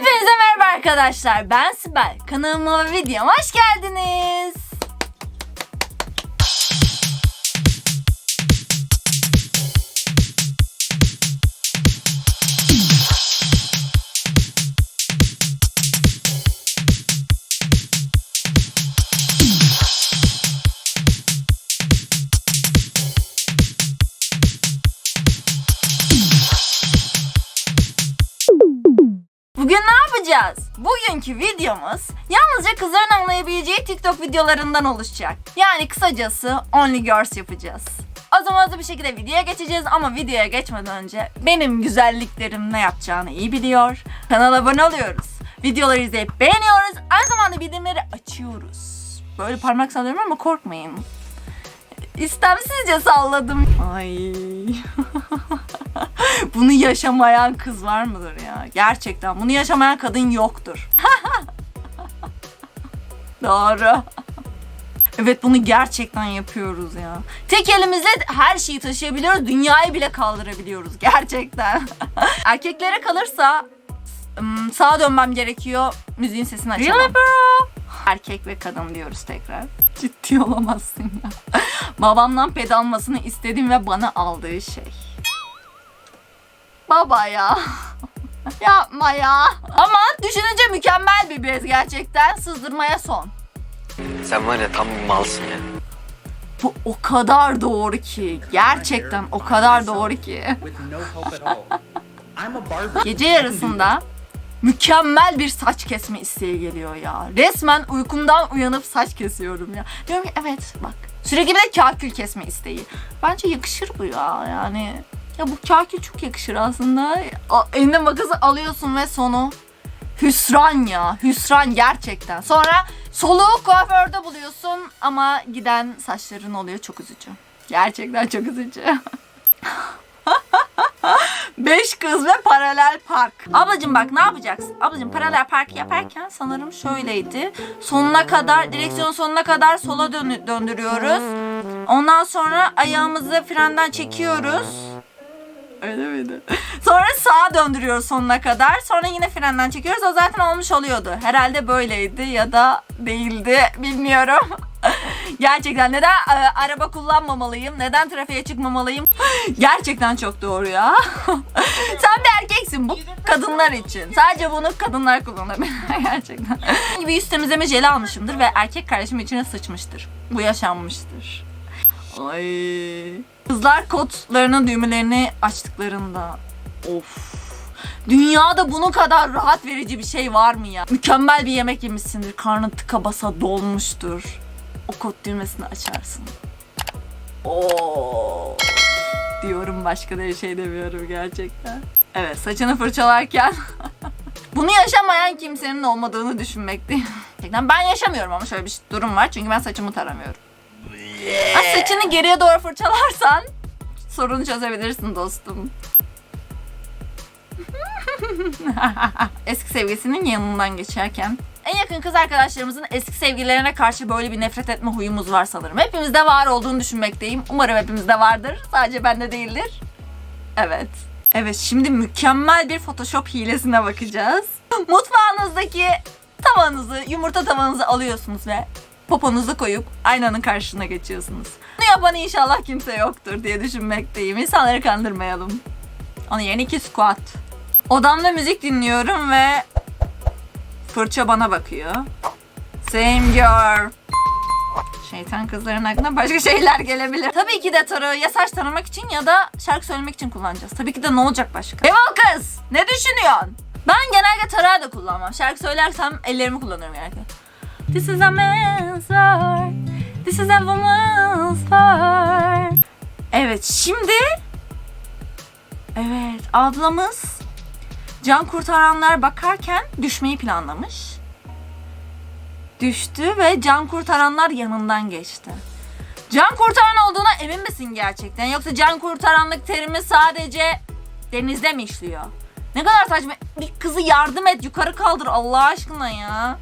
Hepinize merhaba arkadaşlar. Ben Sibel. Kanalıma ve videoma hoş geldiniz. Yapacağız? Bugünkü videomuz yalnızca kızların anlayabileceği TikTok videolarından oluşacak. Yani kısacası Only Girls yapacağız. O zaman hızlı bir şekilde videoya geçeceğiz ama videoya geçmeden önce benim güzelliklerim ne yapacağını iyi biliyor. Kanala abone oluyoruz. Videoları izleyip beğeniyoruz. Aynı zamanda bildirimleri açıyoruz. Böyle parmak sallıyorum ama korkmayın. İstemsizce salladım. Ay. bunu yaşamayan kız var mıdır ya? Gerçekten bunu yaşamayan kadın yoktur. Doğru. Evet bunu gerçekten yapıyoruz ya. Tek elimizle her şeyi taşıyabiliyoruz. Dünyayı bile kaldırabiliyoruz gerçekten. Erkeklere kalırsa sağa dönmem gerekiyor. Müziğin sesini açamam. Really bro? Erkek ve kadın diyoruz tekrar. Ciddi olamazsın ya. Babamdan ped almasını istediğim ve bana aldığı şey. Baba ya. Yapma ya. Ama düşününce mükemmel bir bez gerçekten. Sızdırmaya son. Sen var ya tam bir malsın ya. Bu o kadar doğru ki. Gerçekten o kadar doğru ki. Gece yarısında mükemmel bir saç kesme isteği geliyor ya. Resmen uykumdan uyanıp saç kesiyorum ya. Diyorum ki evet bak. Sürekli bir de kakül kesme isteği. Bence yakışır bu ya yani. Ya bu kakül çok yakışır aslında. A- Eline makası alıyorsun ve sonu hüsran ya. Hüsran gerçekten. Sonra soluğu kuaförde buluyorsun ama giden saçların oluyor çok üzücü. Gerçekten çok üzücü. Beş kız ve paralel park. Ablacım bak ne yapacaksın? Ablacım paralel park yaparken sanırım şöyleydi. Sonuna kadar, direksiyonun sonuna kadar sola dön- döndürüyoruz. Ondan sonra ayağımızı frenden çekiyoruz. Öyle miydi? Sonra sağa döndürüyoruz sonuna kadar. Sonra yine frenden çekiyoruz. O zaten olmuş oluyordu. Herhalde böyleydi ya da değildi. Bilmiyorum. Gerçekten neden e, araba kullanmamalıyım? Neden trafiğe çıkmamalıyım? Gerçekten çok doğru ya. Sen bir erkeksin. Bu kadınlar için. Sadece bunu kadınlar kullanabilir. Gerçekten. Bir yüz temizleme jeli almışımdır ve erkek kardeşim içine sıçmıştır. Bu yaşanmıştır. Ay. Kızlar kotlarının düğmelerini açtıklarında of. Dünyada bunun kadar rahat verici bir şey var mı ya? Mükemmel bir yemek yemişsindir. Karnın tıka basa dolmuştur. O kot düğmesini açarsın. Oo. Diyorum başka bir şey demiyorum gerçekten. Evet saçını fırçalarken bunu yaşamayan kimsenin olmadığını düşünmekteyim. Gerçekten ben yaşamıyorum ama şöyle bir durum var. Çünkü ben saçımı taramıyorum. Ha, saçını geriye doğru fırçalarsan sorunu çözebilirsin dostum. eski sevgilisinin yanından geçerken. En yakın kız arkadaşlarımızın eski sevgililerine karşı böyle bir nefret etme huyumuz var sanırım. Hepimizde var olduğunu düşünmekteyim. Umarım hepimizde vardır. Sadece bende değildir. Evet. Evet şimdi mükemmel bir Photoshop hilesine bakacağız. Mutfağınızdaki tavanızı, yumurta tavanızı alıyorsunuz ve poponuzu koyup aynanın karşısına geçiyorsunuz. Bunu yapan inşallah kimse yoktur diye düşünmekteyim. İnsanları kandırmayalım. Onun yerine iki squat. Odamda müzik dinliyorum ve fırça bana bakıyor. Same girl. Şeytan kızların aklına başka şeyler gelebilir. Tabii ki de tarığı ya saç taramak için ya da şarkı söylemek için kullanacağız. Tabii ki de ne olacak başka? Eyvah kız! Ne düşünüyorsun? Ben genelde tarağı da kullanmam. Şarkı söylersem ellerimi kullanıyorum genellikle. This is a man's heart. This is a woman's heart. Evet şimdi... Evet ablamız can kurtaranlar bakarken düşmeyi planlamış. Düştü ve can kurtaranlar yanından geçti. Can kurtaran olduğuna emin misin gerçekten? Yoksa can kurtaranlık terimi sadece denizde mi işliyor? Ne kadar saçma. Bir kızı yardım et, yukarı kaldır Allah aşkına ya.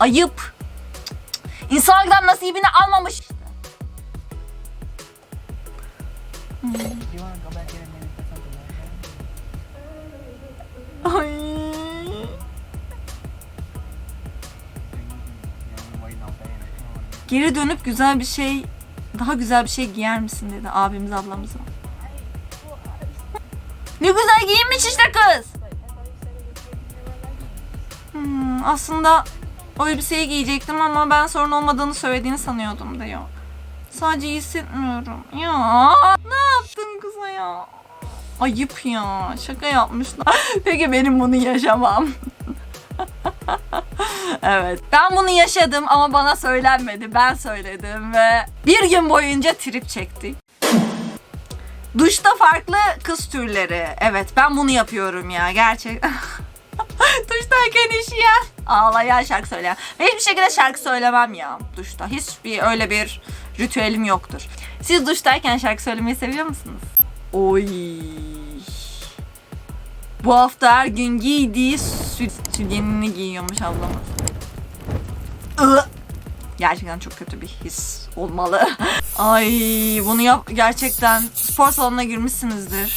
Ayıp. İnsanlıktan nasibini almamış. Ay. Geri dönüp güzel bir şey, daha güzel bir şey giyer misin dedi abimiz ablamıza. Ne güzel giyinmiş işte kız. Hmm, aslında o elbiseyi giyecektim ama ben sorun olmadığını söylediğini sanıyordum diyor. Sadece iyi hissetmiyorum. Ya ne yaptın kıza ya? Ayıp ya. Şaka yapmışlar. Peki benim bunu yaşamam. evet. Ben bunu yaşadım ama bana söylenmedi. Ben söyledim ve bir gün boyunca trip çekti. Duşta farklı kız türleri. Evet ben bunu yapıyorum ya gerçekten. Duştayken işeyen, ağlayan şarkı söyleyen. Ve hiçbir şekilde şarkı söylemem ya duşta. Hiçbir öyle bir ritüelim yoktur. Siz duştayken şarkı söylemeyi seviyor musunuz? Oy. Bu hafta her gün giydiği süt sütyenini giyiyormuş ablamız. Gerçekten çok kötü bir his olmalı. Ay bunu yap gerçekten spor salonuna girmişsinizdir.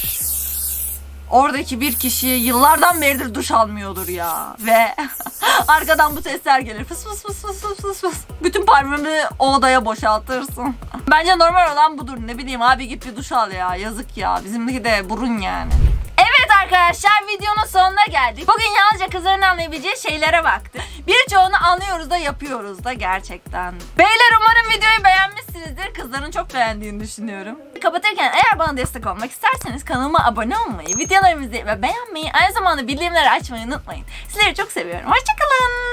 Oradaki bir kişi yıllardan beridir duş almıyordur ya. Ve arkadan bu sesler gelir. Fıs fıs fıs fıs fıs fıs fıs. Bütün parfümü o odaya boşaltırsın. Bence normal olan budur. Ne bileyim abi git bir duş al ya. Yazık ya. Bizimdeki de burun yani. Evet arkadaşlar videonun sonuna geldik. Bugün yalnızca kızların anlayabileceği şeylere baktık. Birçoğunu anlıyoruz da yapıyoruz da gerçekten. Beyler umarım videoyu beğenmişsinizdir. Kızların çok beğendiğini düşünüyorum. Kapatırken eğer bana destek olmak isterseniz kanalıma abone olmayı, videolarımı izlemeyi ve beğenmeyi, aynı zamanda bildirimleri açmayı unutmayın. Sizleri çok seviyorum. Hoşçakalın.